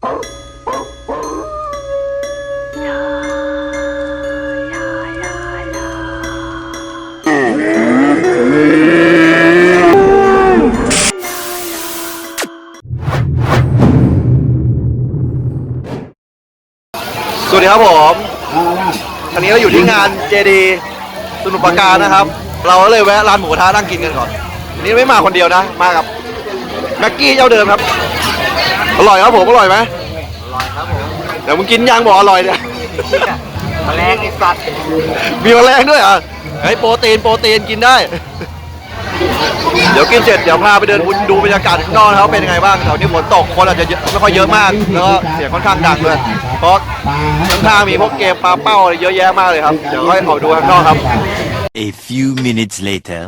สวัสดีครับผมอันนี้เราอยู่ที่งานเจดีสมุปราการนะครับ เราก็เลยแวะร้านหมูกระทะนั่งกินกันก่อนอันนี้ไม่มาคนเดียวนะ มากับแม็กกี้เจ้าเดิมครับ อร่อยครับผมอร่อยไหมอร่อยครับผมเดี๋ยวมึงกินยังบอกอร่อยเนี่ยแมลงไอ้สัตว์มีแมลงด้วยเหรอะเฮ้ยโปรตีนโปรตีนกินได้ เดี๋ยวกินเสร็จเดี๋ยวพาไปเดินดูบรรยากาศข้างนอกนะครับเป็นยังไงบ้างแถวนี้ฝนตกคนอาจจะเยอะไม่ค่อยเยอะมากแล้วก็เสียงค่อนข้างดังด้วยเพราะข้างๆมีพวกเกมปลาเป้าอะไรเยอะแยะมากเลยครับเดี๋ยวค่อยออกดูข้างนอกครับ A few minutes later.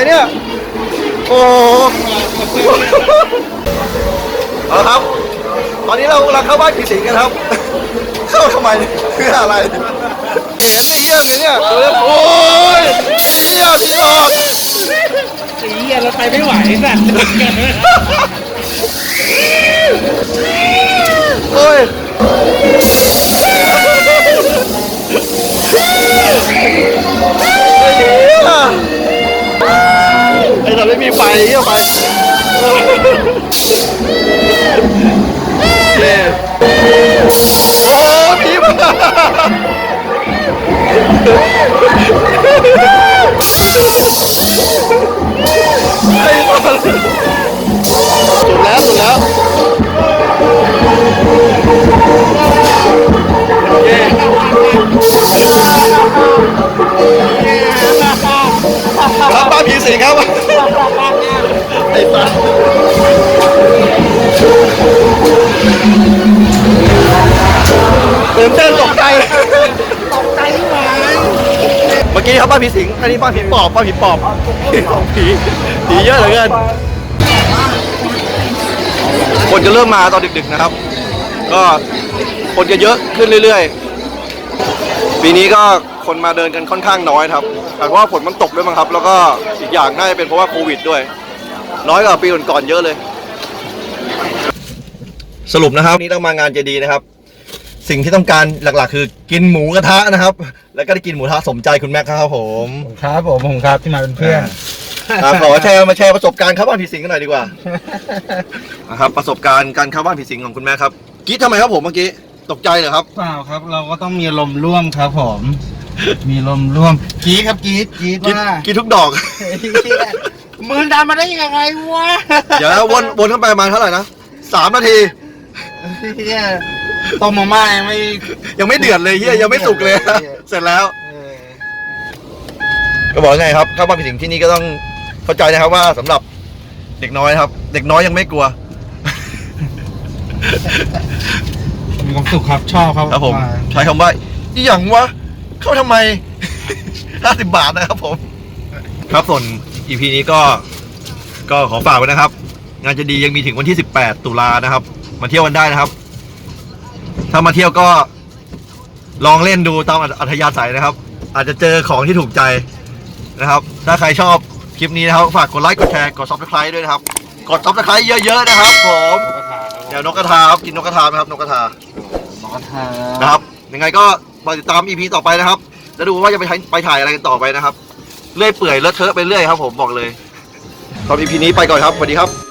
นเนี่ย โอ้เอาละครับ ตอนนี้เรากำลังเข้าบ้านผีสิงกันครับ เข้าทำไมเพื่ออะไรเห็นไอ้เหี้ยเลยเนี่ยเออโอ้ยเหี้ยผีหลอกไอ้เหี้ยเราไปไม่ไหวสัตว์ อ้เราไม่มีไฟเหี้ยไฟเย้โอ้โหผีมาไอ้ตัวสุดแล้วสุดแล้วครับบ้าผีสิงครับ ไอ้สัสตื่นเต้นตกใจ ตกใจเมื่อกี้ครับบ้านผีสิง อันนี้บ้านผีปอบบ้านผีปอบสองผีผีเยอะเหลือเกิน คนจะเริ่มมาตอนดึกๆนะครับ ก็คนจะเยอะขึ้นเรื่อยๆ ปีนี้ก็คนมาเดินกันค่อนข้างน้อยครับแต่ว่าฝนมันตกด้วยมั้งครับ แล้วก็อีกอย่างน่าจะเป็นเพราะว่าโควิดด้วย น้อยกว่าปีก่อนๆเยอะเลย สรุปนะครับวันนี้ต้องมางานเจดีนะครับ สิ่งที่ต้องการหลักๆ คือกินหมูกระทะนะครับ แล้วก็ได้กินหมูกระทะสมใจคุณแม็กครับผมครับผมผมครับที่มาเป็นเพื่อนอะขอแชร์มาแชร์ประสบการณ์เข้าบ้านผีสิงกันหน่อยดีกว่านะครับประสบการณ์การเข้าบ้านผีสิงของคุณแม่ครับกรีดทำไมครับผมเมื่อกี้ตกใจเหรอครับเปล่าครับ เราก็ต้องมีลมณ์ร่วมครับผม มีลมณ์ร่วมกรีดครับกรีดกรีดกรีดว่ากรีดทุกดอก มือดันมาได้ยังไงวะเดี๋ยวนะวนวนเข้าไปประมาณเท่าไหร่นะสามนาทีเหี้ยต้มมาม่ายังไม่ ยังไม่เดือดเลยเฮียยังไม่สุกเลย เสร็จแล้ว เออก็บอกไงครับเข้าบ้านผีสิงที่นี่ก็ต้องเข้าใจนะครับว่าสำหรับเด็กน้อยนะครับ เด็กน้อยยังไม่กลัว มีความสุขครับชอบครับครับผมาใช้คำว่าอหย่างวะ เข้าทำไมห้าสิบบาทนะครับผม ครับส่วน EP นี้ก็ก็ขอฝากไว้นะครับ งานจะดียังมีถึงวันที่ 18 ตุลานะครับ มาเที่ยวกันได้นะครับ ถ้ามาเที่ยวก็ลองเล่นดูตามอัธยาศัยนะครับ อาจจะเจอของที่ถูกใจนะครับ ถ้าใครชอบคลิปนี้นะครับฝากกดไลค์กดแชร์กด subscribe ด้วยนะครับ กด subscribe เยอะๆนะครับ ผมเดี๋ยวนกกระทาครับกินนกกระทาไหมครับนกกระทาหมอกระทะนะครับยังไงก็มาติดตาม EP ต่อไปนะครับแล้วดูว่าจะไปถ่ายไปถ่ายอะไรกันต่อไปนะครับ เลื่อยเปื่อยเลอะเทอะไปเรื่อยครับผมบอกเลยตอน EP นี้ไปก่อนครับสวัสดีครับ